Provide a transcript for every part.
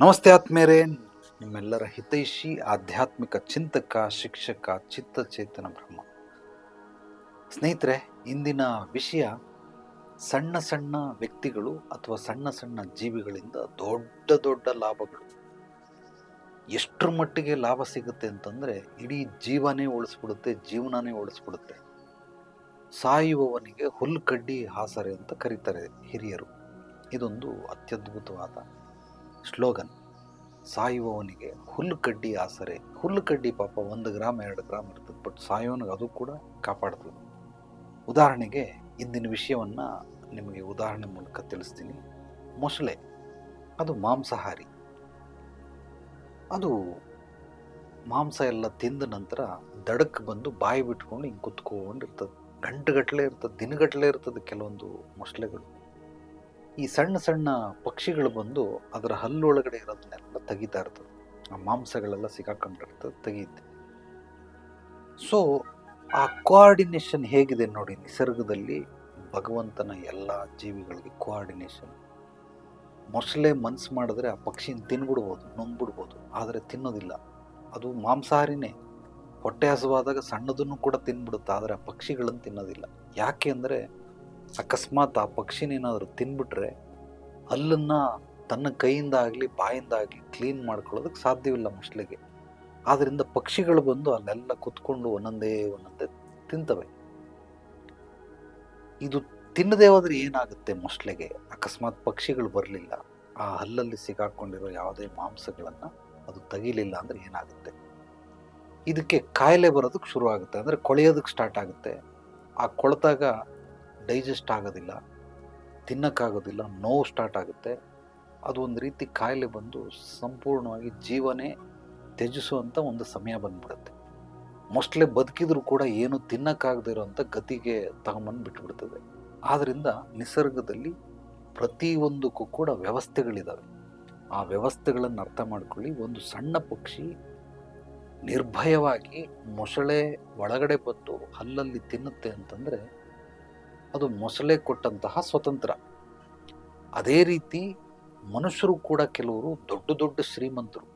ನಮಸ್ತೆ ಆತ್ಮೇರೆ ನಿಮ್ಮೆಲ್ಲರ ಹಿತೈಷಿ, ಆಧ್ಯಾತ್ಮಿಕ ಚಿಂತಕ, ಶಿಕ್ಷಕ, ಚಿತ್ತಚೇತನ ಬ್ರಹ್ಮ. ಸ್ನೇಹಿತರೆ, ಇಂದಿನ ವಿಷಯ ಸಣ್ಣ ಸಣ್ಣ ವ್ಯಕ್ತಿಗಳು ಅಥವಾ ಸಣ್ಣ ಸಣ್ಣ ಜೀವಿಗಳಿಂದ ದೊಡ್ಡ ದೊಡ್ಡ ಲಾಭಗಳು. ಎಷ್ಟರ ಮಟ್ಟಿಗೆ ಲಾಭ ಸಿಗುತ್ತೆ ಅಂತಂದರೆ, ಇಡೀ ಜೀವನೇ ಉಳಿಸ್ಬಿಡುತ್ತೆ, ಜೀವನನೇ ಉಳಿಸ್ಬಿಡುತ್ತೆ. ಸಾಯುವವನಿಗೆ ಹುಲ್ಲು ಕಡ್ಡಿ ಹಾಸರೆ ಅಂತ ಕರೀತಾರೆ ಹಿರಿಯರು. ಇದೊಂದು ಅತ್ಯದ್ಭುತವಾದ ಸ್ಲೋಗನ್, ಸಾಯುವವನಿಗೆ ಹುಲ್ಲು ಕಡ್ಡಿ ಆಸರೆ. ಹುಲ್ಲು ಕಡ್ಡಿ ಪಾಪ ಒಂದು ಗ್ರಾಮ್, ಎರಡು ಗ್ರಾಮ್ ಇರ್ತದೆ ಬಟ್ ಸಾಯೋನಿಗೆ ಅದು ಕೂಡ ಕಾಪಾಡ್ತದೆ. ಉದಾಹರಣೆಗೆ ಇಂದಿನ ವಿಷಯವನ್ನು ನಿಮಗೆ ಉದಾಹರಣೆ ಮೂಲಕ ತಿಳಿಸ್ತೀನಿ. ಮೊಸಳೆ, ಅದು ಮಾಂಸಾಹಾರಿ. ಅದು ಮಾಂಸ ಎಲ್ಲ ತಿಂದ ನಂತರ ದಡಕ್ಕೆ ಬಂದು ಬಾಯಿ ಬಿಟ್ಕೊಂಡು ಹಿಂಗೆ ಕುತ್ಕೊಂಡಿರ್ತದೆ ಗಂಟೆಗಟ್ಟಲೆ ಇರ್ತದೆ ದಿನಗಟ್ಟಲೆ ಇರ್ತದೆ ಕೆಲವೊಂದು ಮೊಸಳೆಗಳು. ಈ ಸಣ್ಣ ಸಣ್ಣ ಪಕ್ಷಿಗಳು ಬಂದು ಅದರ ಹಲ್ಲೊಳಗಡೆ ಇರೋದನ್ನೆಲ್ಲ ತೆಗಿತಾ ಇರ್ತದೆ. ಆ ಮಾಂಸಗಳೆಲ್ಲ ಸಿಗಾಕೊಂಡಿರ್ತದೆ ತೆಗೀತೆ. ಸೊ ಆ ಕೋಆರ್ಡಿನೇಷನ್ ಹೇಗಿದೆ ನೋಡಿ, ನಿಸರ್ಗದಲ್ಲಿ ಭಗವಂತನ ಎಲ್ಲ ಜೀವಿಗಳಿಗೆ ಕೋಆರ್ಡಿನೇಷನ್ ಮೊಸಳೆ ಮನ್ಸು ಮಾಡಿದ್ರೆ ಆ ಪಕ್ಷಿನ ತಿನ್ಬಿಡ್ಬೋದು, ನುಂಗ್ಬಿಡ್ಬೋದು, ಆದರೆ ತಿನ್ನೋದಿಲ್ಲ. ಅದು ಮಾಂಸಾಹಾರಿನೇ. ಹೊಟ್ಟೆ ಹಸುವಾದಾಗ ಸಣ್ಣದನ್ನು ಕೂಡ ತಿನ್ಬಿಡುತ್ತೆ, ಆದರೆ ಆ ಪಕ್ಷಿಗಳನ್ನು ತಿನ್ನೋದಿಲ್ಲ. ಯಾಕೆ ಅಂದರೆ ಅಕಸ್ಮಾತ್ ಆ ಪಕ್ಷಿನೇನಾದರೂ ತಿನ್ಬಿಟ್ರೆ ಹಲ್ಲನ್ನು ತನ್ನ ಕೈಯಿಂದ ಆಗಲಿ ಬಾಯಿಂದ ಆಗಲಿ ಕ್ಲೀನ್ ಮಾಡ್ಕೊಳ್ಳೋದಕ್ಕೆ ಸಾಧ್ಯವಿಲ್ಲ ಮೊಸಳೆಗೆ ಆದ್ದರಿಂದ ಪಕ್ಷಿಗಳು ಬಂದು ಅಲ್ಲೆಲ್ಲ ಕುತ್ಕೊಂಡು ಒಂದೊಂದೇ ಒಂದೊಂದೇ ತಿಂತವೆ. ಇದು ತಿನ್ನದೇ ಹೋದರೆ ಏನಾಗುತ್ತೆ ಮೊಸಳೆಗೆ ಅಕಸ್ಮಾತ್ ಪಕ್ಷಿಗಳು ಬರಲಿಲ್ಲ. ಆ ಹಲ್ಲಲ್ಲಿ ಸಿಗಾಕೊಂಡಿರೋ ಯಾವುದೇ ಮಾಂಸಗಳನ್ನು ಅದು ತೆಗಿಲಿಲ್ಲ ಅಂದರೆ ಏನಾಗುತ್ತೆ? ಇದಕ್ಕೆ ಕಾಯಿಲೆ ಬರೋದಕ್ಕೆ ಶುರು ಆಗುತ್ತೆ ಅಂದರೆ ಕೊಳೆಯೋದಕ್ಕೆ ಸ್ಟಾರ್ಟ್ ಆಗುತ್ತೆ. ಆ ಕೊಳೆತಾಗ ಡೈಜೆಸ್ಟ್ ಆಗೋದಿಲ್ಲ, ತಿನ್ನೋಕ್ಕಾಗೋದಿಲ್ಲ ನೋವು ಸ್ಟಾರ್ಟ್ ಆಗುತ್ತೆ. ಅದು ಒಂದು ರೀತಿ ಕಾಯಿಲೆ ಬಂದು ಸಂಪೂರ್ಣವಾಗಿ ಜೀವನೇ ತ್ಯಜಿಸುವಂಥ ಒಂದು ಸಮಯ ಬಂದ್ಬಿಡುತ್ತೆ. ಮೋಸ್ಟ್ಲಿ ಬದುಕಿದ್ರು ಕೂಡ ಏನು ತಿನ್ನಕ್ಕಾಗದೇ ಇರೋವಂಥ ಗತಿಗೆ ತಗೊಂಬಂದು ಬಿಟ್ಬಿಡ್ತದೆ. ಆದ್ದರಿಂದ ನಿಸರ್ಗದಲ್ಲಿ ಪ್ರತಿಯೊಂದಕ್ಕೂ ಕೂಡ ವ್ಯವಸ್ಥೆಗಳಿದ್ದಾವೆ ಆ ವ್ಯವಸ್ಥೆಗಳನ್ನು ಅರ್ಥ ಮಾಡ್ಕೊಳ್ಳಿ. ಒಂದು ಸಣ್ಣ ಪಕ್ಷಿ ನಿರ್ಭಯವಾಗಿ ಮೊಸಳೆ ಒಳಗಡೆ ಬಂದು ಹಲ್ಲಲ್ಲಿ ತಿನ್ನುತ್ತೆ ಅಂತಂದರೆ ಅದು ಮೊಸಳೆ ಕೊಟ್ಟಂತಹ ಸ್ವತಂತ್ರ. ಅದೇ ರೀತಿ ಮನುಷ್ಯರು ಕೂಡ ಕೆಲವರು ದೊಡ್ಡ ದೊಡ್ಡ ಶ್ರೀಮಂತರು.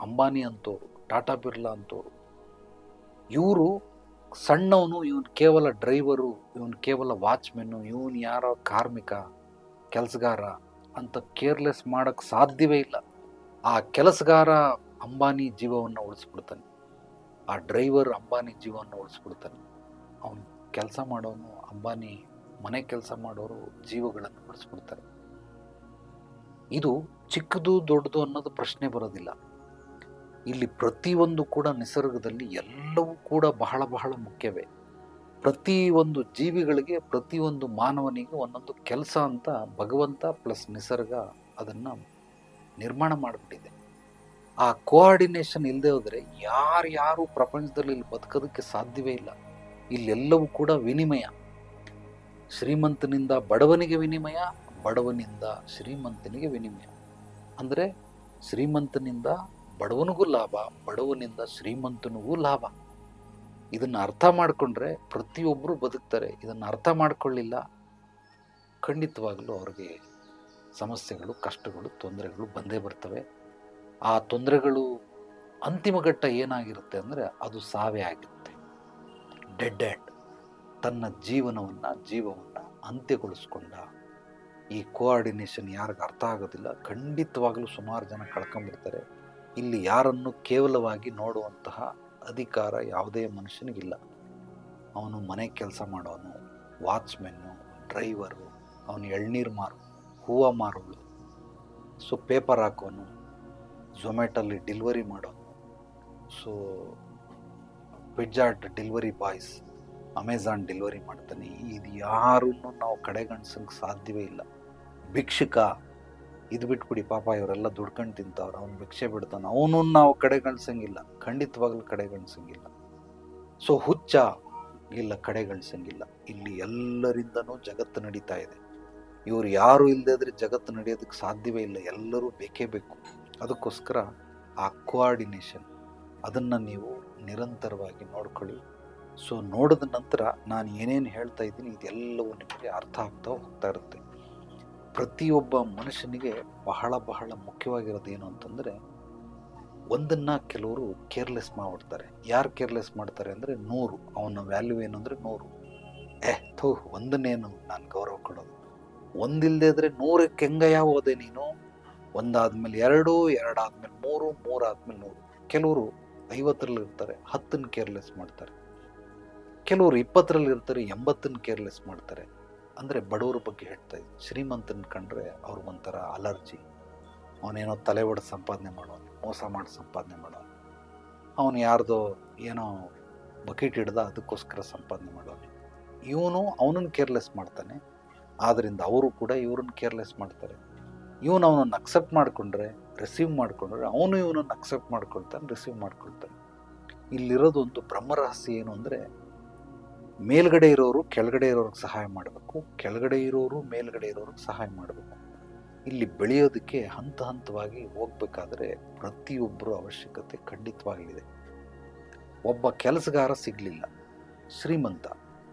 ಅಂಬಾನಿ ಅಂತವರು ಟಾಟಾ ಬಿರ್ಲಾ ಅಂತವರು ಇವರು ಸಣ್ಣವನು, ಇವನು ಕೇವಲ ಡ್ರೈವರು, ಇವನು ಕೇವಲ ವಾಚ್ಮೆನ್ನು ಇವನು ಯಾರೋ ಕಾರ್ಮಿಕ, ಕೆಲಸಗಾರ ಅಂತ ಕೇರ್ಲೆಸ್ ಮಾಡೋಕ್ಕೆ ಸಾಧ್ಯವೇ ಇಲ್ಲ. ಆ ಕೆಲಸಗಾರ ಅಂಬಾನಿ ಜೀವವನ್ನು ಉಳಿಸ್ಬಿಡ್ತಾನೆ. ಆ ಡ್ರೈವರ್ ಅಂಬಾನಿ ಜೀವವನ್ನು ಉಳಿಸ್ಬಿಡ್ತಾನೆ. ಅವನು ಕೆಲಸ ಮಾಡೋನು ಅಂಬಾನಿ ಮನೆ ಕೆಲಸ ಮಾಡೋರು ಜೀವಗಳನ್ನು ಬಳಸ್ಬಿಡ್ತಾರೆ ಇದು ಚಿಕ್ಕದು ದೊಡ್ಡದು ಅನ್ನೋದು ಪ್ರಶ್ನೆ ಬರೋದಿಲ್ಲ. ಇಲ್ಲಿ ಪ್ರತಿಯೊಂದು ಕೂಡ ನಿಸರ್ಗದಲ್ಲಿ ಎಲ್ಲವೂ ಕೂಡ ಬಹಳ ಬಹಳ ಮುಖ್ಯವೇ. ಪ್ರತಿಯೊಂದು ಜೀವಿಗಳಿಗೆ, ಪ್ರತಿಯೊಂದು ಮಾನವನಿಗೆ ಒಂದೊಂದು ಕೆಲಸ ಅಂತ ಭಗವಂತ ಪ್ಲಸ್ ನಿಸರ್ಗ ಅದನ್ನು ನಿರ್ಮಾಣ ಮಾಡಿಬಿಟ್ಟಿದೆ. ಆ ಕೋಆರ್ಡಿನೇಷನ್ ಇಲ್ಲದೆ ಹೋದರೆ ಯಾರ್ಯಾರು ಪ್ರಪಂಚದಲ್ಲಿ ಇಲ್ಲಿ ಬದುಕೋದಕ್ಕೆ ಸಾಧ್ಯವೇ ಇಲ್ಲ. ಇಲ್ಲೆಲ್ಲವೂ ಕೂಡ ವಿನಿಮಯ. ಶ್ರೀಮಂತನಿಂದ ಬಡವನಿಗೆ ವಿನಿಮಯ, ಬಡವನಿಂದ ಶ್ರೀಮಂತನಿಗೆ ವಿನಿಮಯ. ಅಂದರೆ ಶ್ರೀಮಂತನಿಂದ ಬಡವನಿಗೂ ಲಾಭ, ಬಡವನಿಂದ ಶ್ರೀಮಂತನಿಗೂ ಲಾಭ. ಇದನ್ನು ಅರ್ಥ ಮಾಡಿಕೊಂಡ್ರೆ ಪ್ರತಿಯೊಬ್ಬರು ಬದುಕ್ತಾರೆ. ಇದನ್ನು ಅರ್ಥ ಮಾಡಿಕೊಳ್ಳಿಲ್ಲ, ಖಂಡಿತವಾಗಲೂ ಅವ್ರಿಗೆ ಸಮಸ್ಯೆಗಳು, ಕಷ್ಟಗಳು, ತೊಂದರೆಗಳು ಬಂದೇ ಬರ್ತವೆ. ಆ ತೊಂದರೆಗಳು ಅಂತಿಮ ಘಟ್ಟ ಏನಾಗಿರುತ್ತೆ ಅಂದರೆ ಅದು ಸಾವೇ ಆಗಿರುತ್ತೆ. ಡೆಡ್ ಎಂಡ್ ತನ್ನ ಜೀವನವನ್ನು, ಜೀವವನ್ನು ಅಂತ್ಯಗೊಳಿಸ್ಕೊಂಡ ಈ ಕೋಆರ್ಡಿನೇಷನ್ ಯಾರಿಗೆ ಅರ್ಥ ಆಗೋದಿಲ್ಲ. ಖಂಡಿತವಾಗಲೂ ಸುಮಾರು ಜನ ಕಳ್ಕೊಂಬಿಡ್ತಾರೆ ಇಲ್ಲಿ ಯಾರನ್ನು ಕೇವಲವಾಗಿ ನೋಡುವಂತಹ ಅಧಿಕಾರ ಯಾವುದೇ ಮನುಷ್ಯನಿಗಿಲ್ಲ. ಅವನು ಮನೆ ಕೆಲಸ ಮಾಡೋನು ವಾಚ್ಮೆನ್ನು ಡ್ರೈವರು, ಅವನು ಎಳ್ನೀರು ಮಾರು, ಹೂವು ಮಾರೋಳು ಸೊ ಪೇಪರ್ ಹಾಕೋನು ಝೊಮ್ಯಾಟಲ್ಲಿ ಡೆಲಿವರಿ ಮಾಡೋನು, ಸೊ ಪಿಜ್ಜಾಟ್ ಡೆಲಿವರಿ ಬಾಯ್ಸ್ ಅಮೆಝಾನ್ ಡೆಲಿವರಿ ಮಾಡ್ತಾನೆ. ಇದು ಯಾರನ್ನು ನಾವು ಕಡೆಗಣಿಸೋಕ್ಕೆ ಸಾಧ್ಯವೇ ಇಲ್ಲ. ಭಿಕ್ಷುಕ, ಇದು ಬಿಟ್ಬಿಡಿ ಪಾಪ, ಇವರೆಲ್ಲ ದುಡ್ಕೊಂಡು ತಿಂತವ್ರು. ಅವ್ನು ಭಿಕ್ಷೆ ಬಿಡ್ತಾನೆ. ಅವನು ನಾವು ಕಡೆಗಣಿಸಂಗಿಲ್ಲ. ಖಂಡಿತವಾಗ್ಲೂ ಕಡೆಗಣಿಸಂಗಿಲ್ಲ. ಸೊ ಹುಚ್ಚ ಇಲ್ಲ, ಕಡೆಗಣಿಸಂಗಿಲ್ಲ. ಇಲ್ಲಿ ಎಲ್ಲರಿಂದನೂ ಜಗತ್ತು ನಡೀತಾ ಇದೆ. ಇವರು ಯಾರು ಇಲ್ಲದೆ ಜಗತ್ತು ನಡೆಯೋದಕ್ಕೆ ಸಾಧ್ಯವೇ ಇಲ್ಲ. ಎಲ್ಲರೂ ಬೇಕೇ ಬೇಕು. ಅದಕ್ಕೋಸ್ಕರ ಆ ಕೋಆರ್ಡಿನೇಷನ್ ಅದನ್ನು ನೀವು ನಿರಂತರವಾಗಿ ನೋಡ್ಕೊಳ್ಳಿ. ಸೊ ನೋಡಿದ ನಂತರ ನಾನು ಏನೇನು ಹೇಳ್ತಾ ಇದ್ದೀನಿ ಇದೆಲ್ಲವೂ ನಿಮಗೆ ಅರ್ಥ ಆಗ್ತಾ ಹೋಗ್ತಾ ಇರುತ್ತೆ. ಪ್ರತಿಯೊಬ್ಬ ಮನುಷ್ಯನಿಗೆ ಬಹಳ ಬಹಳ ಮುಖ್ಯವಾಗಿರೋದು ಏನು ಅಂತಂದರೆ, ಒಂದನ್ನು ಕೆಲವರು ಕೇರ್ಲೆಸ್ ಮಾಡ್ಬಿಡ್ತಾರೆ. ಯಾರು ಕೇರ್ಲೆಸ್ ಮಾಡ್ತಾರೆ ಅಂದರೆ ನೂರು. ಅವನ ವ್ಯಾಲ್ಯೂ ಏನು ಅಂದರೆ ನೂರು. ಏ ಥೂ, ಒಂದನ್ನೇನು ನಾನು ಗೌರವ ಕೊಡೋದು. ಒಂದಿಲ್ಲದೆ ಇದ್ದರೆ ನೂರಕ್ಕೆ ಹೆಂಗಯ್ಯ ಹೋದೆ ನೀನು? ಒಂದಾದ್ಮೇಲೆ ಎರಡು, ಎರಡಾದ್ಮೇಲೆ ಮೂರು, ಮೂರಾದ್ಮೇಲೆ ನೂರು. ಕೆಲವರು ಐವತ್ತರಲ್ಲಿ ಇರ್ತಾರೆ, ಹತ್ತನ್ನು ಕೇರ್ಲೆಸ್ ಮಾಡ್ತಾರೆ. ಕೆಲವರು ಇಪ್ಪತ್ತರಲ್ಲಿ ಇರ್ತಾರೆ, ಎಂಬತ್ತನ್ನು ಕೇರ್ಲೆಸ್ ಮಾಡ್ತಾರೆ. ಅಂದರೆ ಬಡವರ ಬಗ್ಗೆ ಹೇಳ್ತಾ ಇದ್ದೆ. ಶ್ರೀಮಂತನ ಕಂಡ್ರೆ ಅವ್ರಿಗೊಂಥರ ಅಲರ್ಜಿ. ಅವನೇನೋ ತಲೆ ಒಡೆದು ಸಂಪಾದನೆ ಮಾಡೋನು, ಮೋಸ ಮಾಡಿ ಸಂಪಾದನೆ ಮಾಡೋನು. ಅವನು ಯಾರ್ದೋ ಏನೋ ಬಕೆಟ್ ಹಿಡ್ದ ಅದಕ್ಕೋಸ್ಕರ ಸಂಪಾದನೆ ಮಾಡೋನು. ಇವನು ಅವನನ್ನು ಕೇರ್ಲೆಸ್ ಮಾಡ್ತಾನೆ. ಆದ್ದರಿಂದ ಅವರು ಕೂಡ ಇವ್ರನ್ನ ಕೇರ್ಲೆಸ್ ಮಾಡ್ತಾರೆ. ಇವನು ಅವನನ್ನು ಅಕ್ಸೆಪ್ಟ್ ಮಾಡಿಕೊಂಡ್ರೆ ರಿಸೀವ್ ಮಾಡಿಕೊಂಡ್ರೆ, ಅವನು ಇವನನ್ನು ಅಕ್ಸೆಪ್ಟ್ ಮಾಡ್ಕೊಳ್ತಾನೆ ರಿಸೀವ್ ಮಾಡ್ಕೊಳ್ತಾನೆ. ಇಲ್ಲಿರೋದು ಒಂದು ಬ್ರಹ್ಮರಹಸ್ಯ ಏನು ಅಂದರೆ, ಮೇಲ್ಗಡೆ ಇರೋರು ಕೆಳಗಡೆ ಇರೋರಿಗೆ ಸಹಾಯ ಮಾಡಬೇಕು, ಕೆಳಗಡೆ ಇರೋರು ಮೇಲ್ಗಡೆ ಇರೋರಿಗೆ ಸಹಾಯ ಮಾಡಬೇಕು. ಇಲ್ಲಿ ಬೆಳೆಯೋದಕ್ಕೆ ಹಂತ ಹಂತವಾಗಿ ಹೋಗಬೇಕಾದ್ರೆ ಪ್ರತಿಯೊಬ್ಬರ ಅವಶ್ಯಕತೆ ಖಂಡಿತವಾಗಿದೆ ಒಬ್ಬ ಕೆಲಸಗಾರ ಸಿಗಲಿಲ್ಲ, ಶ್ರೀಮಂತ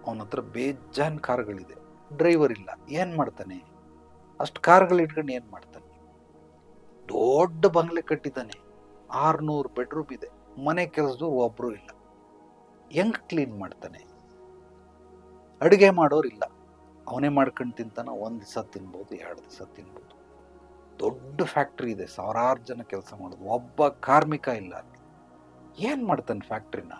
ಅವನ ಹತ್ರ ಬೇಜಾನ್ ಕಾರ್ಗಳಿದೆ ಡ್ರೈವರ್ ಇಲ್ಲ, ಏನು ಮಾಡ್ತಾನೆ? ಅಷ್ಟು ಕಾರ್ಗಳು ಇಟ್ಕೊಂಡು ಏನು ಮಾಡ್ತಾನೆ? ದೊಡ್ಡ ಬಂಗ್ಲೆ ಕಟ್ಟಿದ್ದಾನೆ. ಆರ್ನೂರು ಬೆಡ್ರೂಮ್ ಇದೆ. ಮನೆ ಕೆಲಸದವ್ರು ಒಬ್ಬರು ಇಲ್ಲ. ಹೆಂಗ್ ಕ್ಲೀನ್ ಮಾಡ್ತಾನೆ? ಅಡುಗೆ ಮಾಡೋರಿಲ್ಲ ಅವನೇ ಮಾಡ್ಕೊಂಡು ತಿಂತಾನ, ಒಂದು ದಿವಸ ತಿನ್ಬೋದು, ಎರಡು ದಿವಸ ತಿನ್ಬೋದು. ದೊಡ್ಡ ಫ್ಯಾಕ್ಟ್ರಿ ಇದೆ. ಸಾವಿರಾರು ಜನ ಕೆಲಸ ಮಾಡೋದು. ಒಬ್ಬ ಕಾರ್ಮಿಕ ಇಲ್ಲ ಅಲ್ಲಿ. ಏನು ಮಾಡ್ತಾನೆ ಫ್ಯಾಕ್ಟ್ರಿನ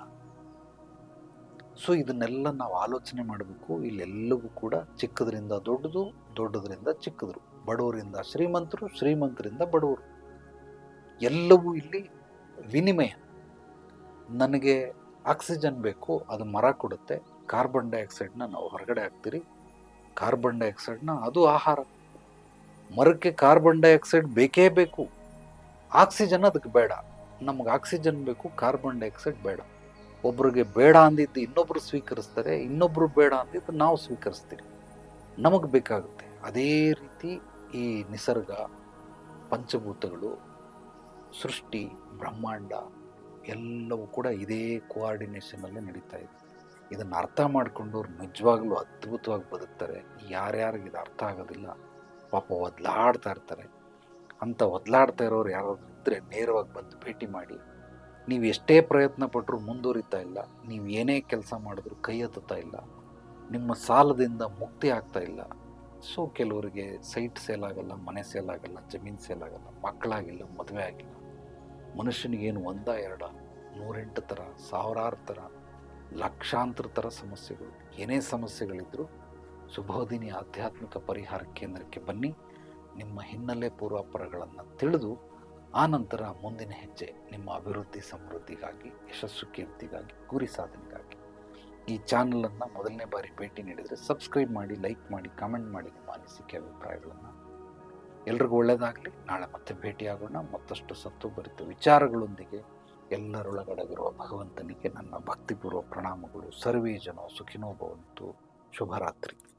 ಸೊ ಇದನ್ನೆಲ್ಲ ನಾವು ಆಲೋಚನೆ ಮಾಡಬೇಕು. ಇಲ್ಲೆಲ್ಲವೂ ಕೂಡ ಚಿಕ್ಕದ್ರಿಂದ ದೊಡ್ಡದು, ದೊಡ್ಡದರಿಂದ ಚಿಕ್ಕದ್ರು. ಬಡವರಿಂದ ಶ್ರೀಮಂತರು, ಶ್ರೀಮಂತರಿಂದ ಬಡವರು. ಎಲ್ಲವೂ ಇಲ್ಲಿ ವಿನಿಮಯ. ನನಗೆ ಆಕ್ಸಿಜನ್ ಬೇಕು, ಅದು ಮರ ಕೊಡುತ್ತೆ. ಕಾರ್ಬನ್ ಡೈಆಕ್ಸೈಡ್ನ ನಾವು ಹೊರಗಡೆ ಹಾಕ್ತೀರಿ. ಕಾರ್ಬನ್ ಡೈಆಕ್ಸೈಡ್ನ ಅದು ಆಹಾರ. ಮರಕ್ಕೆ ಕಾರ್ಬನ್ ಡೈಆಕ್ಸೈಡ್ ಬೇಕೇ ಬೇಕು. ಆಕ್ಸಿಜನ್ ಅದಕ್ಕೆ ಬೇಡ. ನಮಗೆ ಆಕ್ಸಿಜನ್ ಬೇಕು, ಕಾರ್ಬನ್ ಡೈಆಕ್ಸೈಡ್ ಬೇಡ. ಒಬ್ರಿಗೆ ಬೇಡ ಅಂದಿದ್ದು ಇನ್ನೊಬ್ರು ಸ್ವೀಕರಿಸ್ತಾರೆ, ಇನ್ನೊಬ್ರು ಬೇಡ ಅಂದಿದ್ದು ನಾವು ಸ್ವೀಕರಿಸ್ತೀವಿ. ನಮಗೆ ಬೇಕಾಗುತ್ತೆ. ಅದೇ ರೀತಿ ಈ ನಿಸರ್ಗ, ಪಂಚಭೂತಗಳು, ಸೃಷ್ಟಿ, ಬ್ರಹ್ಮಾಂಡ ಎಲ್ಲವೂ ಕೂಡ ಇದೇ ಕೋಆರ್ಡಿನೇಷನಲ್ಲಿ ನಡೀತಾ ಇದೆ. ಇದನ್ನು ಅರ್ಥ ಮಾಡಿಕೊಂಡವ್ರು ನಿಜವಾಗ್ಲೂ ಅದ್ಭುತವಾಗಿ ಬದುಕ್ತಾರೆ. ಯಾರ್ಯಾರಿಗೆ ಇದು ಅರ್ಥ ಆಗೋದಿಲ್ಲ. ಪಾಪ ಒದ್ಲಾಡ್ತಾ ಇರ್ತಾರೆ. ಅಂತ ಒದ್ಲಾಡ್ತಾ ಇರೋರು ಯಾರಾದ್ರು ಇದ್ದರೆ ನೇರವಾಗಿ ಬಂದು ಭೇಟಿ ಮಾಡಿ. ನೀವು ಎಷ್ಟೇ ಪ್ರಯತ್ನ ಪಟ್ಟರು ಮುಂದುವರಿತಾ ಇಲ್ಲ. ನೀವು ಏನೇ ಕೆಲಸ ಮಾಡಿದ್ರು ಕೈ ಎತ್ತುತ್ತಾ ಇಲ್ಲ. ನಿಮ್ಮ ಸಾಲದಿಂದ ಮುಕ್ತಿ ಆಗ್ತಾ ಇಲ್ಲ. ಸೊ ಕೆಲವರಿಗೆ ಸೈಟ್ ಸೇಲ್ ಆಗಲ್ಲ, ಮನೆ ಸೇಲ್ ಆಗಲ್ಲ, ಜಮೀನು ಸೇಲ್ ಆಗಲ್ಲ, ಮಕ್ಕಳಾಗಿಲ್ಲ, ಮದುವೆ ಆಗಿಲ್ಲ. ಮನುಷ್ಯನಿಗೇನು ಒಂದ, ಎರಡ, ನೂರೆಂಟು ಥರ, ಸಾವಿರಾರು ಥರ, ಲಕ್ಷಾಂತರ ಥರ ಸಮಸ್ಯೆಗಳು. ಏನೇ ಸಮಸ್ಯೆಗಳಿದ್ದರೂ ಸುಬೋಧಿನಿ ಆಧ್ಯಾತ್ಮಿಕ ಪರಿಹಾರ ಕೇಂದ್ರಕ್ಕೆ ಬನ್ನಿ. ನಿಮ್ಮ ಹಿನ್ನೆಲೆ ಪೂರ್ವಾಪರಗಳನ್ನು ತಿಳಿದು ಆನಂತರ ಮುಂದಿನ ಹೆಜ್ಜೆ ನಿಮ್ಮ ಅಭಿವೃದ್ಧಿ ಸಮೃದ್ಧಿಗಾಗಿ, ಯಶಸ್ಸು ಕೀರ್ತಿಗಾಗಿ, ಗುರಿ ಸಾಧನೆಗಾಗಿ. ಈ ಚಾನಲನ್ನು ಮೊದಲನೇ ಬಾರಿ ಭೇಟಿ ನೀಡಿದರೆ ಸಬ್ಸ್ಕ್ರೈಬ್ ಮಾಡಿ ಲೈಕ್ ಮಾಡಿ ಕಾಮೆಂಟ್ ಮಾಡಿ ನಿಮ್ಮ ಅನಿಸಿಕೆ, ಅಭಿಪ್ರಾಯಗಳನ್ನು. ಎಲ್ರಿಗೂ ಒಳ್ಳೆಯದಾಗಲಿ ನಾಳೆ ಮತ್ತೆ ಭೇಟಿಯಾಗೋಣ. ಮತ್ತಷ್ಟು ಸತ್ತುಭರಿತ ವಿಚಾರಗಳೊಂದಿಗೆ ಎಲ್ಲರೊಳಗಡಗಿರುವ ಭಗವಂತನಿಗೆ ನನ್ನ ಭಕ್ತಿಪೂರ್ವ ಪ್ರಣಾಮಗಳು. ಸರ್ವೇ ಜನ ಸುಖಿನೋ ಭವಂತು. ಶುಭರಾತ್ರಿ.